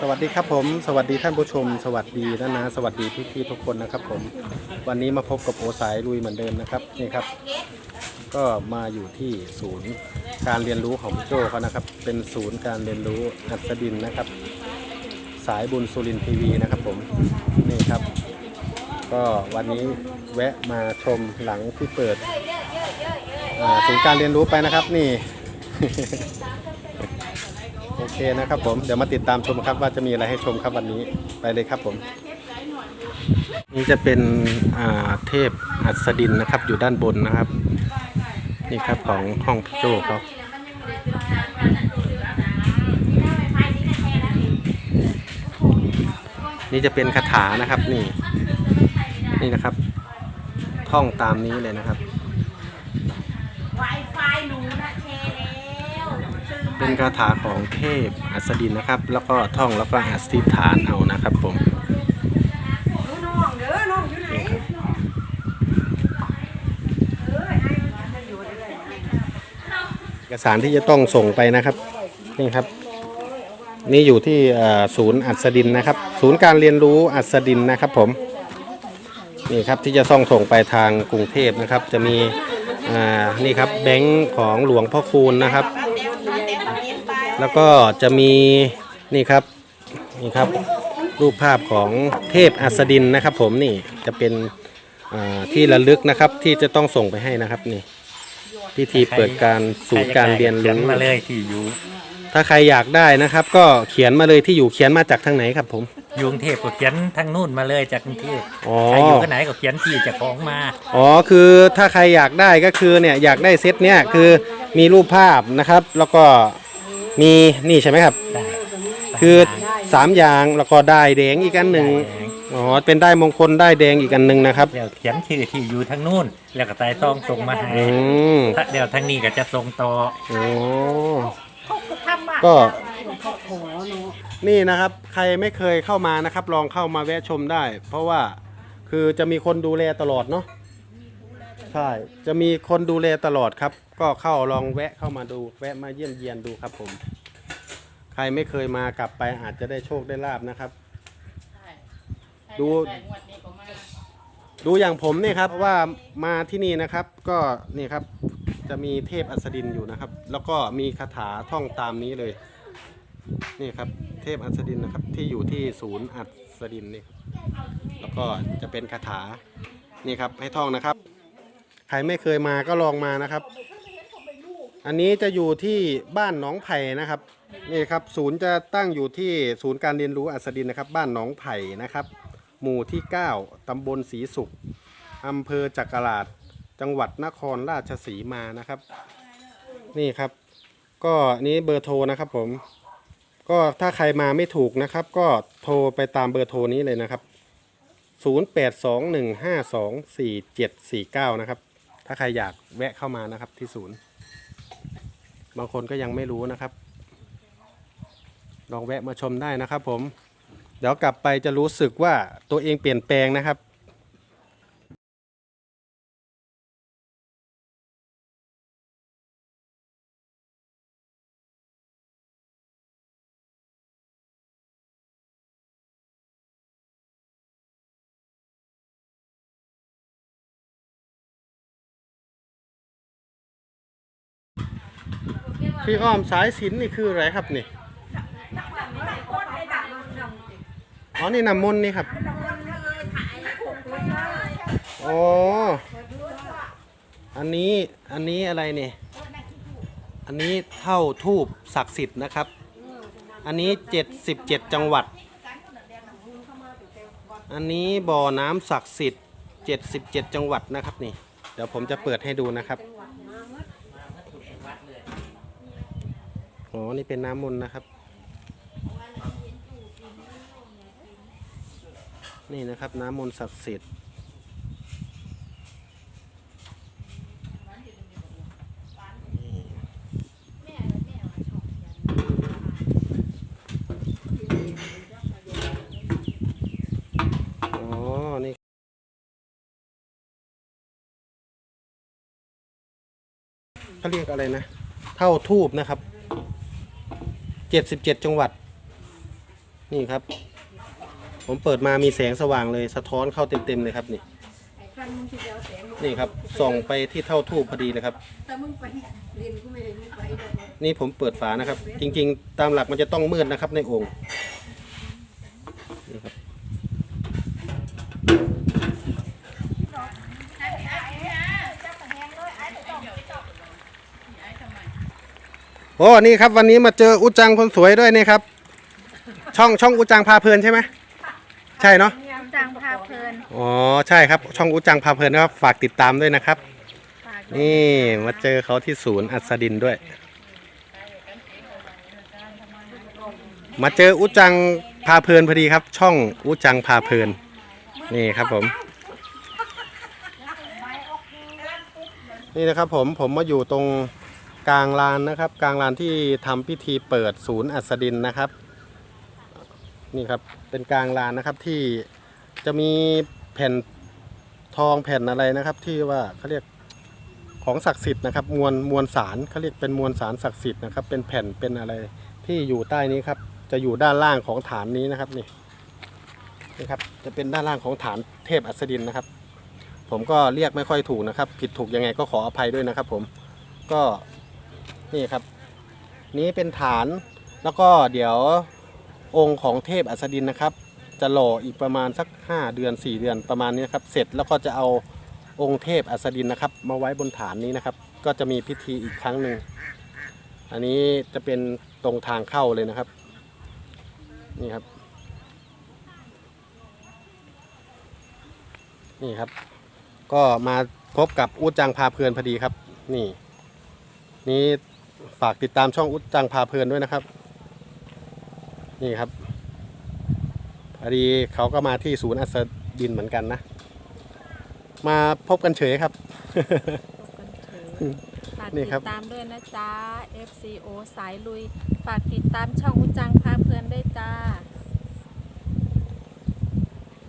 สวัสดีครับผม สวัสดีท่านผู้ชม สวัสดีนะนะสวัสดีพี่ๆทุกคนนะครับผม วันนี้มาพบกับโอสายลุยเหมือนเดิมนะครับนี่ครับ ก็มาอยู่ที่ศูนย์การเรียนรู้ของพี่โจเขานะครับ เป็นศูนย์การเรียนรู้อัศดินนะครับ สายบุญสุรินทีวีนะครับผมนี่ครับ ก็วันนี้แวะมาชมหลังที่เปิดอ่าศูนย์การเรียนรู้ไปนะครับนี่ เคนะครับผมเดี๋ยวมาติดตามชมครับว่าจะมีอะไรให้ชมครับวันนี้ไปเลยครับผม นี่จะเป็นเทพอัศดินนะครับ อยู่ด้านบนนะครับ นี่ครับของห้องโจเขานี่จะเป็นคาถานะครับนี่ นี่นะครับ ท่องตามนี้เลยนะครับ Wi-Fi หนูนะแชร์แล้วซื้อ เป็นคาถาของเทพอัศดินนะครับ แล้วก็ท่องแล้วก็อธิษฐานเอานะครับผมเอกสารที่จะต้องส่งไปนะครับนี่ครับ นี่อยู่ที่ศูนย์อัศดินนะครับ ศูนย์การเรียนรู้อัศดินนะครับผมนี่ครับที่จะต้องส่งไปทางกรุงเทพนะครับ จะมีนี่ครับแบงค์ของหลวงพ่อคูณนะครับ เต็มเต็มเต็มไป แล้วก็จะมีนี่ครับนี่ครับรูปภาพของเทพอัสดินนะครับ ผมนี่จะเป็นอ่าที่ระลึกนะครับที่จะต้องส่งไปให้นะครับนี่พิธีเปิดการศูนย์การเรียนขีรู้มาเลยที่อยู่ ถ้าใครอยากได้นะครับ ก็เขียนมาเลยที่อยู่เขียนมาจากทางไหนครับผมอยกรุงเทพก็เขียนทางนู่นมาเลยจากกรุงเทพอ๋อใครอยู่ที่ไหนก็เขียนที่เจากของมาอ๋อคือถ้าใครอยากได้ก็คือเนี่ยอยากได้เซตเนี่ยคือมีรูปภาพนะครับ แล้วก็ มีนี่ใช่ไหมครับ ได้คือสามอย่างแล้วก็ได้แดงอีกอันหนึ่งได้ อ๋อเป็นได้มงคลได้แดงอีกอันหนึ่งนะครับเดี๋ยวเขียนชื่อที่อยู่ทางนู่น แล้วก็ใส่ซองส่งมาให้อืมถ้าเดี๋ยวทางนี้ก็จะส่งต่อโอ้ทำบ้านก็ เขาขอเนาะ นี่นะครับใครไม่เคยเข้ามานะครับ ลองเข้ามาแวะชมได้ เพราะว่าคือจะมีคนดูแลตลอดเนาะใช่ จะมีคนดูแลตลอดครับ ก็เข้าลองแวะเข้ามาดูแวะมาเยี่ยมเยียนดูครับผม ใครไม่เคยมากลับไปอาจจะได้โชคได้ลาบนะครับดูดูอย่างผมนี่ครับว่ามาที่นี่นะครับก็นี่ครับจะมีเทพอัสดินอยู่นะครับ แล้วก็มีคาถาท่องตามนี้เลย นี่ครับเทพอัสดินนะครับที่อยู่ที่ศูนย์อัสดินนี่ครับแล้วก็จะเป็นคาถานี่ครับให้ท่องนะครับ ใครไม่เคยมาก็ลองมานะครับ อันนี้จะอยู่ที่บ้านหนองไผ่นะครับนี่ครับศูนย์จะตั้งอยู่ที่ศูนย์การเรียนรู้อัสดินนะครับ บ้านหนองไผ่นะครับ หมู่ที่ 9ตำบลศรีสุขอำเภอจักราชจังหวัดนครราชสีมานะครับ นี่ครับ ก็นี้เบอร์โทรนะครับผม ก็ถ้าใครมาไม่ถูกนะครับ ก็โทรไปตามเบอร์โทรนี้เลยนะครับ 0821524749 นะครับ ถ้าใครอยากแวะเข้ามานะครับที่ศูนย์ บางคนก็ยังไม่รู้นะครับ ลองแวะมาชมได้นะครับผม เดี๋ยวกลับไปจะรู้สึกว่าตัวเองเปลี่ยนแปลงนะครับ พี่อ้อมสายสินนี่คืออะไรครับนี่อ๋อนี่น้ำมนต์นี่ครับอ๋ออันนี้อันนี้อะไรเนี่ยอันนี้เท่าทูบศักดิ์สิทธิ์นะครับ อันนี้ 77 จังหวัด อันนี้บ่อน้ำศักดิ์สิทธิ์ 77 จังหวัดนะครับนี่ เดี๋ยวผมจะเปิดให้ดูนะครับ อ๋อ นี่เป็นน้ำมนต์นะครับ นี่นะครับน้ำมนต์ศักดิ์สิทธิ์อ๋อนี่เขาเรียกอะไรนะ เท่าทูบนะครับ เจ็ดสิบเจ็ดจังหวัด นี่ครับ ผมเปิดมามีแสงสว่างเลยสะท้อนเข้าเต็มๆเลยครับนี่นี่ครับส่องไปที่เท่าทูบพอดีเลยครับนี่ผมเปิดฝานะครับ จริง ๆ ตามหลักมันจะต้องมืดนะครับในองค์นี่ครับ โอ้นี่ครับ วันนี้มาเจออุจังคนสวยด้วยนี่ครับ ช่องช่องอุจังพาเพลินใช่ไหมใช่เนาะจังพาเพลินอ๋อใช่ครับ ช่องอุจังพาเพลินนะครับ ฝากติดตามด้วยนะครับ ฝากนี่มาเจอเขาที่ศูนย์อัสดินด้วย มาเจออุจังพาเพลินพอดีครับ ช่องอุจังพาเพลิน นี่ครับผม นี่นะครับผมผมมาอยู่ตรง กลางลานนะครับ กลางลานที่ทำพิธีเปิดศูนย์อัสดินนะครับ นี่ครับเป็นกลางลานนะครับที่จะมีแผ่นทองแผ่นอะไรนะครับ ที่ว่าเขาเรียกของศักดิ์สิทธิ์นะครับ มวลมวลสารเขาเรียกเป็นมวลสารศักดิ์สิทธิ์นะครับ เป็นแผ่นเป็นอะไรที่อยู่ใต้นี้ครับ จะอยู่ด้านล่างของฐานนี้นะครับนี่นี่ครับจะเป็นด้านล่างของฐานเทพอัสดินนะครับ ผมก็เรียกไม่ค่อยถูกนะครับ ผิดถูกยังไงก็ขออภัยด้วยนะครับ ผมก็ นี่ครับ นี้เป็นฐานแล้วก็เดี๋ยวองค์ของเทพอัสดินนะครับ จะหล่ออีกประมาณสัก 5 เดือน 4 เดือนประมาณนี้นครับ เสร็จแล้วก็จะเอาองค์เทพอัสดินนะครับ มาไว้บนฐานนี้นะครับ ก็จะมีพิธีอีกครั้งหนึ่งอันนี้จะเป็นตรงทางเข้าเลยนะครับ นี่ครับ นี่ครับ ก็มาพบกับอุจจังพาเพลินพอดีครับ นี่ นี่ ฝากติดตามช่องอุจจังพาเพลินด้วยนะครับ นี่ครับพอดีเขาก็มาที่ศูนย์อัสดินเหมือนกันนะ มาพบกันเฉยครับ ฝากนี่ติครับดตามด้วยนะจ๊ะ FCO สายลุย ฝากติดตามช่องอุจังพาเพลินด้วยจ้า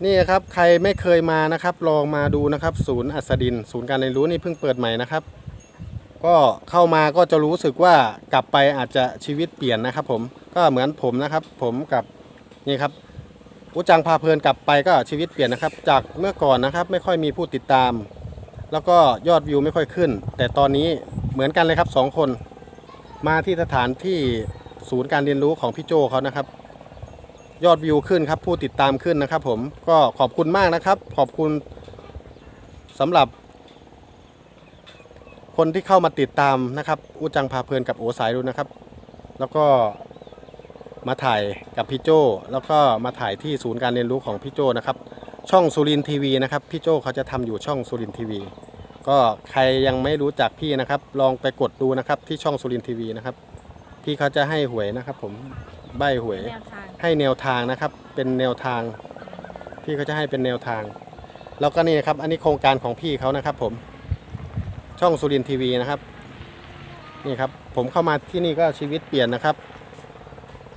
นี่ครับใครไม่เคยมานะครับ ลองมาดูนะครับ ศูนย์อัสดิน ศูนย์การเรียนรู้นี่เพิ่งเปิดใหม่นะครับ ก็เข้ามาก็จะรู้สึกว่ากลับไปอาจจะชีวิตเปลี่ยนนะครับ ผมก็เหมือนผมนะครับ ผมกับนี่ครับอุจังพาเพลินกลับไปก็ชีวิตเปลี่ยนนะครับ จากเมื่อก่อนนะครับ ไม่ค่อยมีผู้ติดตาม แล้วก็ยอดวิวไม่ค่อยขึ้น แต่ตอนนี้เหมือนกันเลยครับสองคน มาที่สถานที่ศูนย์การเรียนรู้ของพี่โจเขานะครับ ยอดวิวขึ้นครับ ผู้ติดตามขึ้นนะครับ ผมก็ขอบคุณมากนะครับ ขอบคุณสำหรับ คนที่เข้ามาติดตามนะครับอุจังพาเพลินกับโอสายดูนะครับ แล้วก็มาถ่ายกับพี่โจแล้วก็มาถ่ายที่ศูนย์การเรียนรู้ของพี่โจนะครับ ช่องสุรินทีวีนะครับพี่โจเขาจะทำอยู่ช่องสุรินทีวีก็ใครยังไม่รู้จักพี่นะครับ ลองไปกดดูนะครับที่ช่องสุรินทีวีนะครับ พี่เขาจะให้หวยนะครับ ผมใบหวยแนวทางให้แนวทางนะครับ เป็นแนวทาง พี่เขาจะให้เป็นแนวทาง แล้วก็นี่นะครับ อันนี้โครงการของพี่เขานะครับ ผม ช่องสุรินทีวีนะครับ นี่ครับ ผมเข้ามาที่นี่ก็ชีวิตเปลี่ยนนะครับ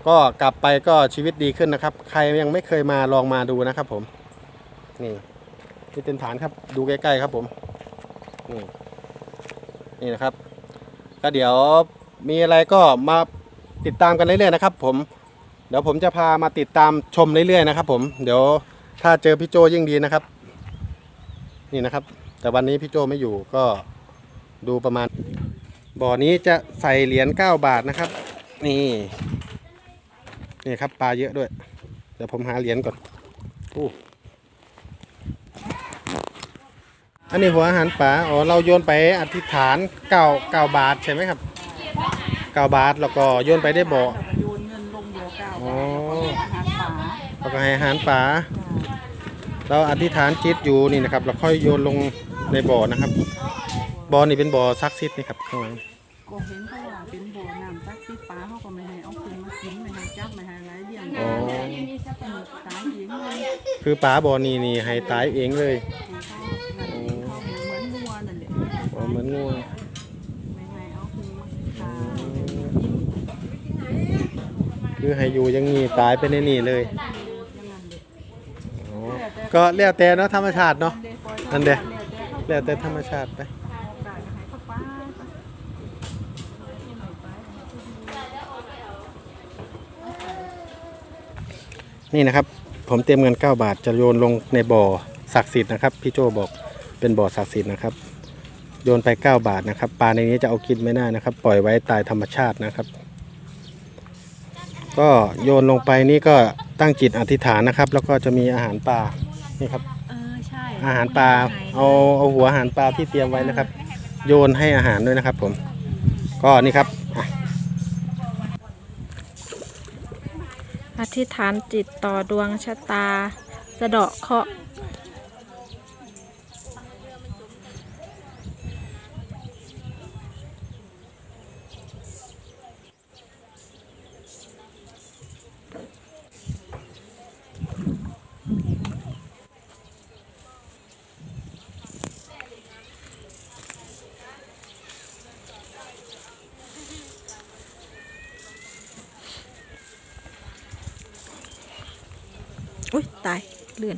ก็กลับไปก็ชีวิตดีขึ้นนะครับ ใครยังไม่เคยมาลองมาดูนะครับ ผมนี่นี่เป็นฐานครับ ดูใกล้ๆครับผมนี่นี่นะครับ ก็เดี๋ยวมีอะไรก็มาติดตามกันเรื่อยๆนะครับ ผมเดี๋ยวผมจะพามาติดตามชมเรื่อยๆนะครับผมเดี๋ยวถ้าเจอพี่โจยิ่งดีนะครับ นี่นะครับ แต่วันนี้พี่โจไม่อยู่ก็ ดูประมาณ บ่อนี้จะใส่เหรียญ9บาทนะครับ นี่นี่ครับปลาเยอะด้วย เดี๋ยวผมหาเหรียญก่อนอู้อันนี้หัวอาหารปลาอ๋อเราโยนไปอธิษฐานเก้าเก้าบาทใช่ไหมครับเก้าบาทแล้วก็โยนไปได้บ่อโยนเงินลงเดียวเก้าอ๋ออาหารป่าแล้วก็ให้อาหารปลาเราอธิษฐานจิตอยู่นี่นะครับ เราค่อยโยนลงในบ่อนะครับ บ่อนี่เป็นบ่อซักซิดนี่ครับข้างหลังก็เห็นเขาว่าเป็นบ่อน้ำซักที่ปลาเขาก็ไม่ให้เอาขึ้นมากินไม่ให้จับไม่ให้อะไรเลี้ยงอ๋อตายเองเลยคือปลาบ่อนี่นี่ให้ตายเองเลยเขาเหมือนวัวนั่นแหละอ๋อเหมือนงูไม่ให้เอาขึ้นมาทานคือให้อยู่อยังงี้ตายไปในนี่เลยอย่างนั้นเลยอ๋อก็แล้วแต่เนาะธรรมชาติเนาะนั่นเด้เดี๋ยว แล้วแต่ธรรมชาติไป เขาป้า นี่นะครับ ผมเตรียมเงิน 9 บาทจะโยนลงในบ่อศักดิ์สิทธิ์นะครับ พี่โจบอกเป็นบ่อศักดิ์สิทธิ์นะครับ โยนไป 9 บาทนะครับ ปลาในนี้จะเอากินไม่ได้นะครับ ปล่อยไว้ตายธรรมชาตินะครับ ก็โยนลงไปนี่ก็ตั้งจิตอธิษฐานนะครับ แล้วก็จะมีอาหารปลานี่ครับ เออใช่อาหารปลาเอาเอาหัวอาหารปลาที่เตรียมไว้นะครับ โยนให้อาหารด้วยนะครับ ผม ก็นี่ครับอะ อ ธิษฐานจิตต่อดวงชะตา สะเดาะเคราะห์ ตายเลื่อน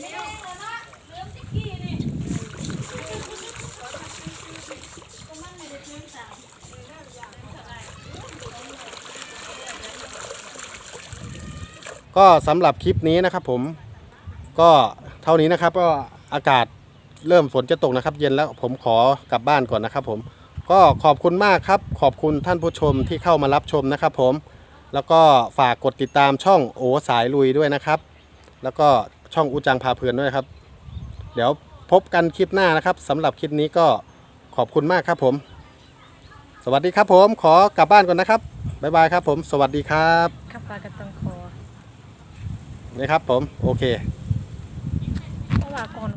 เร็วเร็ว ก็สำหรับคลิปนี้นะครับผมก็เท่านี้นะครับก็อากาศเริ่มฝนจะตกนะครับ เย็นแล้วผมขอกลับบ้านก่อนนะครับ ผมก็ขอบคุณมากครับ ขอบคุณท่านผู้ชมที่เข้ามารับชมนะครับ ผม แล้วก็ฝากกดติดตามช่องโอสายลุยด้วยนะครับ แล้วก็ช่องอูจังพาเพลินด้วยครับ เดี๋ยวพบกันคลิปหน้านะครับสำหรับคลิปนี้ก็ขอบคุณมากครับผม สวัสดีครับผมขอกลับบ้านก่อนนะครับบ๊ายบายครับผม สวัสดีครับข้าปลากระตังคอนี่ครับผม โอเค เพราะว่าก่อน